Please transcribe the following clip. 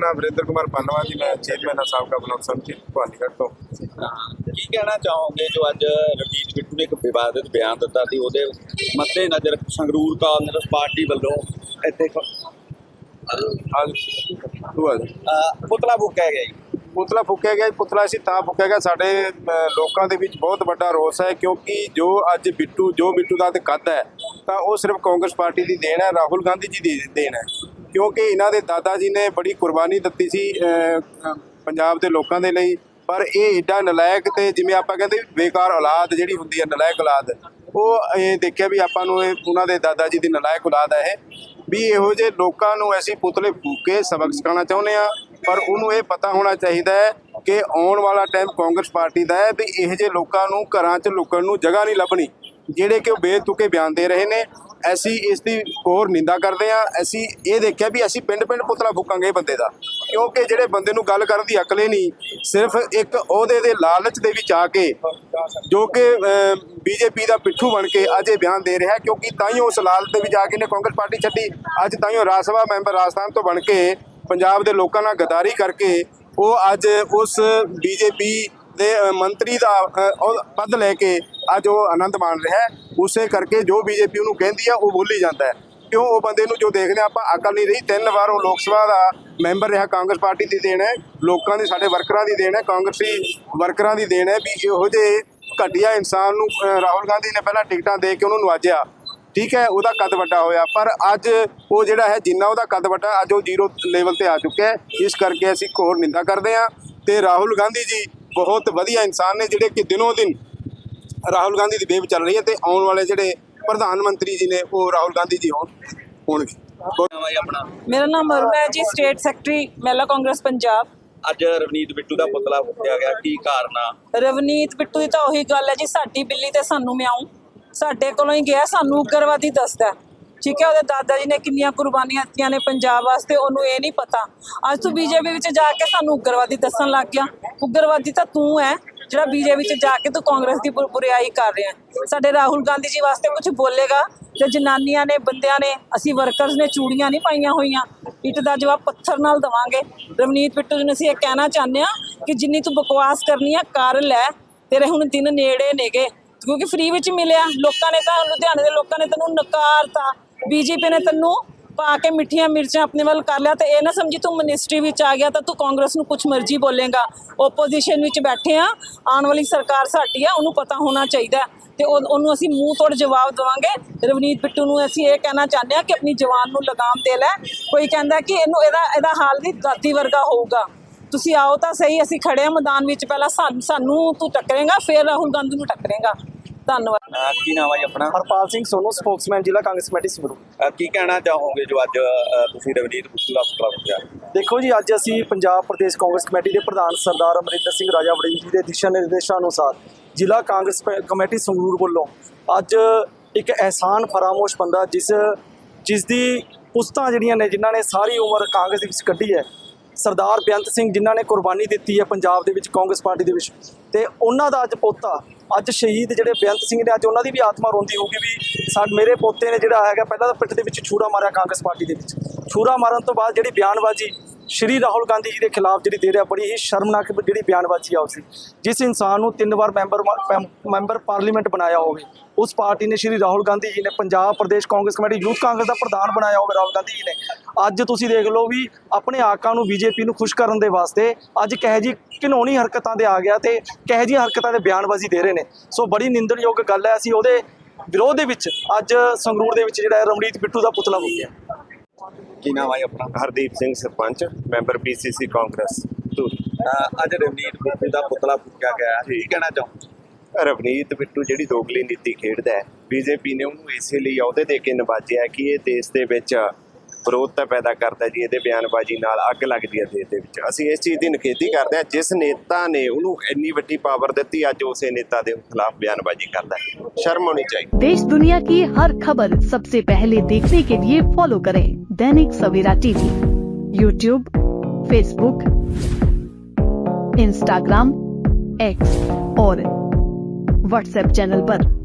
ਨਾਮ ਵਰਿੰਦਰ ਕੁਮਾਰ ਪੰਨਵਾ ਜੀ ਮੈਂ ਚੇਅਰਮੈਨ ਹਾਂ ਸਾਬਕਾ ਬਲਾਕ ਸੰਮਤੀ ਭਵਾਨੀਗੜ੍ਹ ਤੋਂ। ਕੀ ਕਹਿਣਾ ਚਾਹੋਗੇ ਜੋ ਅੱਜ ਰਣਜੀਤ ਬਿੱਟੂ ਨੇ ਇੱਕ ਵਿਵਾਦਿਤ ਬਿਆਨ ਦਿੱਤਾ ਸੀ ਉਹਦੇ ਮੱਦੇ ਨਜ਼ਰ ਸੰਗਰੂਰ ਕਾਂਗਰਸ ਪਾਰਟੀ ਵੱਲੋਂ ਇੱਥੇ ਆ ਪੁਤਲਾ ਫੂਕਿਆ ਗਿਆ ਜੀ। ਪੁਤਲਾ ਫੂਕਿਆ ਗਿਆ ਪੁਤਲਾ ਅਸੀਂ ਤਾਂ ਫੂਕਿਆ ਗਿਆ। ਸਾਡੇ ਲੋਕਾਂ ਦੇ ਵਿੱਚ ਬਹੁਤ ਵੱਡਾ ਰੋਸ ਹੈ ਕਿਉਂਕਿ ਜੋ ਅੱਜ ਬਿੱਟੂ ਜੋ ਬਿੱਟੂ ਦਾ ਤੇ ਕੱਦ ਹੈ ਤਾਂ ਉਹ ਸਿਰਫ ਕਾਂਗਰਸ ਪਾਰਟੀ ਦੀ ਦੇਣ ਹੈ ਰਾਹੁਲ ਗਾਂਧੀ ਜੀ ਦੀ ਦੇਣ ਹੈ। ਕਿਉਂਕਿ ਇਹਨਾਂ ਦੇ ਦਾਦਾ ਜੀ ਨੇ ਬੜੀ ਕੁਰਬਾਨੀ ਦਿੱਤੀ ਸੀ ਪੰਜਾਬ ਦੇ ਲੋਕਾਂ ਦੇ ਲਈ। ਪਰ ਇਹ ਏਡਾ ਨਲਾਇਕ ਤੇ ਜਿਵੇਂ ਆਪਾਂ ਕਹਿੰਦੇ ਬੇਕਾਰ ਔਲਾਦ ਜਿਹੜੀ ਹੁੰਦੀ ਹੈ, ਨਲਾਇਕ ਔਲਾਦ, ਉਹ ਇਹ ਦੇਖਿਆ ਵੀ ਆਪਾਂ ਨੂੰ ਇਹ, ਉਹਨਾਂ ਦੇ ਦਾਦਾ ਜੀ ਦੀ ਨਲਾਇਕ ਔਲਾਦ ਹੈ ਵੀ ਇਹੋ ਜਿਹੇ ਲੋਕਾਂ ਨੂੰ ਅਸੀਂ ਪੁਤਲੇ ਫੂਕ ਕੇ ਸਬਕ ਸਿਖਾਉਣਾ ਚਾਹੁੰਦੇ ਆ ਪਰ ਉਹਨੂੰ ਇਹ ਪਤਾ ਹੋਣਾ ਚਾਹੀਦਾ ਹੈ ਕਿ ਆਉਣ ਵਾਲਾ ਟਾਈਮ ਕਾਂਗਰਸ ਪਾਰਟੀ ਦਾ ਹੈ ਵੀ ਇਹੋ ਜਿਹੇ ਲੋਕਾਂ ਨੂੰ ਘਰਾਂ 'ਚ ਲੁਕਣ ਨੂੰ ਜਗ੍ਹਾ ਨਹੀਂ ਲੱਭਣੀ, ਜਿਹੜੇ ਕਿ ਉਹ ਬੇਤੁਕੇ ਬਿਆਨ ਦੇ ਰਹੇ ਨੇ। ਅਸੀਂ ਇਸ ਦੀ ਕੋਰ ਨਿੰਦਾ ਕਰਦੇ ਆ ਅਸੀਂ ਇਹ ਦੇਖਿਆ ਵੀ ਅਸੀਂ ਪਿੰਡ ਪਿੰਡ ਪੁਤਲਾ ਫੂਕਾਂਗੇ ਇਹ ਬੰਦੇ ਦਾ। ਕਿਉਂਕਿ ਜਿਹੜੇ ਬੰਦੇ ਨੂੰ ਗੱਲ ਕਰਨ ਦੀ ਅਕਲ ਹੀ ਨਹੀਂ, ਸਿਰਫ ਇੱਕ ਉਹਦੇ ਦੇ ਲਾਲਚ ਦੇ ਵਿੱਚ ਆ ਕੇ, ਜੋ ਕਿ ਬੀਜੇਪੀ ਦਾ ਪਿੱਠੂ ਬਣ ਕੇ ਅੱਜ ਇਹ ਬਿਆਨ ਦੇ ਰਿਹਾ ਹੈ। ਕਿਉਂਕਿ ਤਾਈਓ ਉਸ ਲਾਲਚ ਦੇ ਵਿੱਚ ਆ ਕੇ ਨੇ ਕਾਂਗਰਸ ਪਾਰਟੀ ਛੱਡੀ। ਅੱਜ ਤਾਂ ਹੀ ਉਹ ਰਾਜ ਸਭਾ ਮੈਂਬਰ ਰਾਜਸਥਾਨ ਤੋਂ ਬਣ ਕੇ ਪੰਜਾਬ ਦੇ ਲੋਕਾਂ ਨਾਲ ਗਦਾਰੀ ਕਰਕੇ ਉਹ ਅੱਜ ਉਸ ਬੀਜੇਪੀ ਦੇ ਮੰਤਰੀ ਦਾ ਉਹ ਪਦ ਲੈ ਕੇ ਅੱਜ ਉਹ ਆਨੰਦ ਮਾਣ ਰਿਹਾ ਉਸੇ ਕਰਕੇ ਜੋ ਬੀਜੇਪੀ ਉਹਨੂੰ ਕਹਿੰਦੀ ਆ, ਉਹ ਬੋਲੀ ਜਾਂਦਾ ਹੈ। ਕਿਉਂ? ਉਹ ਬੰਦੇ ਨੂੰ ਜੋ ਦੇਖਦੇ ਹਾਂ ਆਪਾਂ ਅਕਲ ਨਹੀਂ ਰਹੀ। ਤਿੰਨ ਵਾਰ ਉਹ ਲੋਕ ਸਭਾ ਦਾ ਮੈਂਬਰ ਰਿਹਾ, ਕਾਂਗਰਸ ਪਾਰਟੀ ਦੀ ਦੇਣ ਹੈ। ਲੋਕਾਂ ਦੀ, ਸਾਡੇ ਵਰਕਰਾਂ ਦੀ ਦੇਣ ਹੈ, ਕਾਂਗਰਸੀ ਵਰਕਰਾਂ ਦੀ ਦੇਣ ਹੈ ਵੀ ਇਹੋ ਜਿਹੇ ਘਟੀਆ ਇਨਸਾਨ ਨੂੰ ਰਾਹੁਲ ਗਾਂਧੀ ਨੇ ਪਹਿਲਾਂ ਟਿਕਟਾਂ ਦੇ ਕੇ ਉਹਨੂੰ ਨਵਾਜਿਆ। ਠੀਕ ਹੈ, ਉਹਦਾ ਕੱਦ ਵੱਡਾ ਹੋਇਆ? ਪਰ ਅੱਜ ਉਹ ਜਿਹੜਾ ਹੈ, ਜਿੰਨਾ ਉਹਦਾ ਕੱਦ ਵੱਡਾ, ਅੱਜ ਉਹ ਜ਼ੀਰੋ ਲੈਵਲ ਤੇ ਆ ਚੁੱਕਿਆ ਹੈ। ਇਸ ਕਰਕੇ ਅਸੀਂ ਘੋਰ ਨਿੰਦਾ ਕਰਦੇ ਹਾਂ। ਤੇ ਰਾਹੁਲ ਗਾਂਧੀ ਜੀ ਬਹੁਤ ਵਧੀਆ ਇਨਸਾਨ ਨੇ, ਜਿਹੜੇ ਕਿ ਦਿਨੋਂ ਦਿਨ ਰਾਹੁਲ ਗਾਂਧੀ ਦੀ ਵੇਵ ਚੱਲ ਰਹੀ ਹੈ ਤੇ ਆਉਣ ਵਾਲੇ ਜਿਹੜੇ ਪ੍ਰਧਾਨ ਮੰਤਰੀ ਜੀ ਨੇ ਉਹ ਰਾਹੁਲ ਗਾਂਧੀ ਜੀ ਹੋਣ ਹੋਣਗੇ। ਮੇਰਾ ਨਾਮ ਅਰੁਣ ਹੈ ਜੀ ਸਟੇਟ ਸੈਕਟਰੀ ਮਹਿਲਾ ਕਾਂਗਰਸ ਪੰਜਾਬ। ਅੱਜ ਰਵਨੀਤ ਬਿੱਟੂ ਦਾ ਪੁਤਲਾ ਫੂਕਿਆ ਗਿਆ ਕੀ ਕਾਰਨ ਆ? ਰਵਨੀਤ ਬਿੱਟੂ ਦੀ ਤਾਂ ਉਹੀ ਗੱਲ ਹੈ ਜੀ ਸਾਡੀ ਬਿੱਲੀ ਤੇ ਸਾਨੂੰ ਮਿਆਉਂ। ਸਾਡੇ ਕੋਲੋਂ ਹੀ ਗਿਆ ਸਾਨੂੰ ਉਗਰਵਾਦੀ ਦੱਸਦਾ। ਠੀਕ ਹੈ ਉਹਦੇ ਦਾਦਾ ਜੀ ਨੇ ਕਿੰਨੀਆਂ ਕੁਰਬਾਨੀਆਂ ਦਿੱਤੀਆਂ ਨੇ ਪੰਜਾਬ ਵਾਸਤੇ ਉਹਨੂੰ ਇਹ ਨਹੀਂ ਪਤਾ। ਅੱਜ ਤੂੰ ਬੀਜੇਪੀ ਵਿੱਚ ਜਾ ਕੇ ਸਾਨੂੰ ਉਗਰਵਾਦੀ ਦੱਸਣ ਲੱਗ ਗਿਆ। ਉਗਰਵਾਦੀ ਤਾਂ ਤੂੰ ਹੈ ਜਿਹੜਾ ਬੀਜੇਪੀ ਚ ਜਾ ਕੇ ਤੂੰ ਕਾਂਗਰਸ ਦੀ ਬੁਰਿਆਈ ਕਰ ਰਿਹਾ। ਸਾਡੇ ਰਾਹੁਲ ਗਾਂਧੀ ਜੀ ਵਾਸਤੇ ਕੁਝ ਬੋਲੇਗਾ ਤੇ ਜਨਾਨੀਆਂ ਨੇ, ਬੰਦਿਆਂ ਨੇ, ਅਸੀਂ ਵਰਕਰਸ ਨੇ ਚੂੜੀਆਂ ਨਹੀਂ ਪਾਈਆਂ ਹੋਈਆਂ। ਇੱਟ ਦਾ ਜਵਾਬ ਪੱਥਰ ਨਾਲ ਦਵਾਂਗੇ। ਰਵਨੀਤ ਬਿੱਟੂ ਜੀ ਨੂੰ ਅਸੀਂ ਇਹ ਕਹਿਣਾ ਚਾਹੁੰਦੇ ਆ ਕਿ ਜਿੰਨੀ ਤੂੰ ਬਕਵਾਸ ਕਰਨੀ ਆ, ਕਰ ਲੈ। ਤੇਰੇ ਹੁਣ ਦਿਨ ਨੇੜੇ ਨੇਗੇ। ਕਿਉਂਕਿ ਫ੍ਰੀ ਵਿੱਚ ਮਿਲਿਆ। ਲੋਕਾਂ ਨੇ ਤਾਂ ਲੁਧਿਆਣੇ ਦੇ ਲੋਕਾਂ ਨੇ ਤੈਨੂੰ ਨਕਾਰਤਾ। ਬੀਜੇਪੀ ਨੇ ਤੈਨੂੰ ਪਾ ਕੇ ਮਿੱਠੀਆਂ ਮਿਰਚਾਂ ਆਪਣੇ ਵੱਲ ਕਰ ਲਿਆ ਤੇ ਇਹ ਨਾ ਸਮਝੀ ਤੂੰ ਮਿਨਿਸਟਰੀ ਵਿੱਚ ਆ ਗਿਆ ਤਾਂ ਤੂੰ ਕਾਂਗਰਸ ਨੂੰ ਕੁਝ ਮਰਜ਼ੀ ਬੋਲੇਗਾ। ਓਪੋਜੀਸ਼ਨ ਵਿੱਚ ਬੈਠੇ ਆ ਆਉਣ ਵਾਲੀ ਸਰਕਾਰ ਸਾਡੀ ਆ ਉਹਨੂੰ ਪਤਾ ਹੋਣਾ ਚਾਹੀਦਾ ਹੈ ਤੇ ਉਹ- ਉਹਨੂੰ ਅਸੀਂ ਮੂੰਹ ਤੋੜ ਜਵਾਬ ਦੇਵਾਂਗੇ। ਰਵਨੀਤ ਬਿੱਟੂ ਨੂੰ ਅਸੀਂ ਇਹ ਕਹਿਣਾ ਚਾਹੁੰਦੇ ਆ ਕਿ ਆਪਣੀ ਜਵਾਨ ਨੂੰ ਲਗਾਮ ਦੇ ਲੈ। ਕੋਈ ਕਹਿੰਦਾ ਕਿ ਇਹਨੂੰ ਇਹਦਾ ਇਹਦਾ ਹਾਲ ਦੀ ਦਾਤੀ ਵਰਗਾ ਹੋਊਗਾ। ਤੁਸੀਂ ਆਓ ਤਾਂ ਸਹੀ, ਅਸੀਂ ਖੜੇ ਆ ਮੈਦਾਨ ਵਿੱਚ, ਪਹਿਲਾਂ ਸਾਨੂੰ ਸਾਨੂੰ ਤੂੰ ਟੱਕਰੇਗਾ, ਫਿਰ ਰਾਹੁਲ ਗਾਂਧੀ ਨੂੰ ਟੱਕਰੇਗਾ। ਧੰਨਵਾਦ। ਅਹ, ਕੀ ਨਾਮ ਹੈ ਜੀ ਆਪਣਾ? ਹਰਪਾਲ ਸਿੰਘ ਸੋਨੂ ਸਪੋਕਸਮੈਨ ਜ਼ਿਲ੍ਹਾ ਕਾਂਗਰਸ ਕਮੇਟੀ ਸੰਗਰੂਰ। ਅਹ, ਕੀ ਕਹਿਣਾ ਚਾਹੋਗੇ ਜੋ ਅੱਜ ਅਹ, ਤੁਸੀਂ ਰਵਨੀਤ ਬਿੱਟੂ ਦਾ ਫੂਕਿਆ ਦੇਖੋ ਜੀ ਅੱਜ ਅਸੀਂ ਪੰਜਾਬ ਪ੍ਰਦੇਸ਼ ਕਾਂਗਰਸ ਕਮੇਟੀ ਦੇ ਪ੍ਰਧਾਨ ਸਰਦਾਰ ਅਮਰਿੰਦਰ ਸਿੰਘ ਰਾਜਾ ਵੜਿੰਗ ਜੀ ਦੇ ਦਿਸ਼ਾ ਨਿਰਦੇਸ਼ਾਂ ਅਨੁਸਾਰ ਜ਼ਿਲ੍ਹਾ ਕਾਂਗਰਸ ਪ- ਕਮੇਟੀ ਸੰਗਰੂਰ ਵੱਲੋਂ ਅੱਜ ਇੱਕ ਅਹਿਸਾਨ ਫਰਾਮੋਸ਼ ਬੰਦਾ ਜਿਸ ਜਿਸ ਦੀ ਪੁਸਤਾਂ ਜਿਹੜੀਆਂ ਨੇ ਜਿਨ੍ਹਾਂ ਨੇ ਸਾਰੀ ਉਮਰ ਕਾਂਗਰਸ ਦੇ ਵਿੱਚ ਕੱਢੀ ਹੈ ਸਰਦਾਰ ਬੇਅੰਤ ਸਿੰਘ ਜਿਨ੍ਹਾਂ ਨੇ ਕੁਰਬਾਨੀ ਦਿੱਤੀ ਹੈ ਪੰਜਾਬ ਦੇ ਵਿੱਚ ਕਾਂਗਰਸ ਪਾਰਟੀ ਦੇ ਵਿੱਚ ਤੇ ਉਹਨਾਂ ਦਾ ਅੱਜ ਪੋਤਾ ਅੱਜ ਸ਼ਹੀਦ ਜਿਹੜੇ ਬੇਅੰਤ ਸਿੰਘ ਨੇ ਅੱਜ ਉਹਨਾਂ ਦੀ ਵੀ ਆਤਮਾ ਰੋਂਦੀ ਹੋਊਗੀ ਵੀ ਸਾ, ਮੇਰੇ ਪੋਤੇ ਨੇ ਜਿਹੜਾ ਹੈਗਾ ਪਹਿਲਾਂ ਤਾਂ ਪਿੱਠ ਦੇ ਵਿੱਚ ਛੂਰਾ ਮਾਰਿਆ ਕਾਂਗਰਸ ਪਾਰਟੀ ਦੇ ਵਿੱਚ। ਛੂਰਾ ਮਾਰਨ ਤੋਂ ਬਾਅਦ ਜਿਹੜੀ ਬਿਆਨਬਾਜ਼ੀ ਸ਼੍ਰੀ ਰਾਹੁਲ ਗਾਂਧੀ ਜੀ ਦੇ ਖਿਲਾਫ ਜਿਹੜੀ ਦੇ ਰਿਹਾ, ਬੜੀ ਹੀ ਸ਼ਰਮਨਾਕ ਜਿਹੜੀ ਬਿਆਨਬਾਜ਼ੀ ਆ ਉਸਦੀ। ਜਿਸ ਇਨਸਾਨ ਨੂੰ ਤਿੰਨ ਵਾਰ ਮੈਂਬਰ ਪਾ- ਮੈਂਬਰ ਪਾਰਲੀਮੈਂਟ ਬਣਾਇਆ ਹੋਵੇ, ਉਸ ਪਾਰਟੀ ਨੇ ਸ਼੍ਰੀ ਰਾਹੁਲ ਗਾਂਧੀ ਜੀ ਨੇ ਪੰਜਾਬ ਪ੍ਰਦੇਸ਼ ਕਾਂਗਰਸ ਕਮੇਟੀ, ਯੂਥ ਕਾਂਗਰਸ ਦਾ ਪ੍ਰਧਾਨ ਬਣਾਇਆ ਹੋਵੇ ਰਾਹੁਲ ਗਾਂਧੀ ਜੀ ਨੇ। ਅੱਜ ਤੁਸੀਂ ਦੇਖ ਲਓ ਵੀ ਆਪਣੇ ਆਕਾਂ ਨੂੰ ਬੀਜੇਪੀ ਨੂੰ ਖੁਸ਼ ਕਰਨ ਦੇ ਵਾਸਤੇ ਅੱਜ ਕਹੇ ਜੀ ਘਿਨੌਣੀ ਹਰਕਤਾਂ ਦੇ ਆ ਗਿਆ ਤੇ ਕਹੇ ਜੀ ਹਰਕਤਾਂ ਦੇ ਬਿਆਨਬਾਜ਼ੀ ਦੇ ਰਹੇ ਨੇ। ਸੋ ਬੜੀ ਨਿੰਦਣਯੋਗ ਗੱਲ ਹੈ, ਅਸੀਂ ਉਹਦੇ ਵਿਰੋਧ ਦੇ ਵਿੱਚ ਅੱਜ ਸੰਗਰੂਰ ਦੇ ਵਿੱਚ ਜਿਹੜਾ ਹੈ ਰਮਣੀਤ ਬਿੱਟੂ ਦਾ ਪੁਤਲਾ ਫੂਕਿਆ। ਕੀ ਨਾਮ ਜੀ ਆਪਣਾ? ਹਰਦੀਪ ਸਿੰਘ ਸਰਪੰਚ ਮੈਂਬਰ ਪੀਸੀਸੀ ਕਾਂਗਰਸ ਅੱਜ ਰਵਨੀਤ ਬਿੱਟੂ ਦਾ ਪੁਤਲਾ ਫੂਕਿਆ ਗਿਆ। ਕੀ ਕਹਿਣਾ ਚਾਹੋਗੇ? ਰਵਨੀਤ ਬਿੱਟੂ ਜਿਹੜੀ ਦੋਗਲੀ ਨੀਤੀ ਖੇਡਦਾ ਹੈ ਬੀਜੇਪੀ ਨੇ ਉਹਨੂੰ ਇਸੇ ਲਈ ਅਹੁਦੇ ਦੇ ਕੇ ਨਵਾਜਿਆ ਕਿ ਇਹ ਦੇਸ਼ ਦੇ ਵਿੱਚ ਵਿਰੋਧਤਾ ਪੈਦਾ ਕਰਦਾ ਜੀ ਇਹਦੇ ਬਿਆਨਬਾਜ਼ੀ ਨਾਲ ਅੱਗ ਲੱਗਦੀ ਹੈ ਦੇਸ਼ ਦੇ ਵਿੱਚ ਅਸੀਂ ਇਸ ਚੀਜ਼ ਦੀ ਨਿਖੇਧੀ ਕਰਦੇ ਹਾਂ ਜਿਸ ਨੇਤਾ ਨੇ ਉਹਨੂੰ ਇੰਨੀ ਵੱਡੀ ਪਾਵਰ ਦਿੱਤੀ ਅੱਜ ਉਸੇ ਨੇਤਾ ਦੇ ਖਿਲਾਫ ਬਿਆਨਬਾਜ਼ੀ ਕਰਦਾ ਹੈ ਸ਼ਰਮ ਹੋਣੀ ਚਾਹੀਦੀ देश दुनिया की हर खबर सबसे पहले देखने के लिए फॉलो करें Dainik Savera TV YouTube Facebook Instagram X और व्हाट्सएप चैनल पर।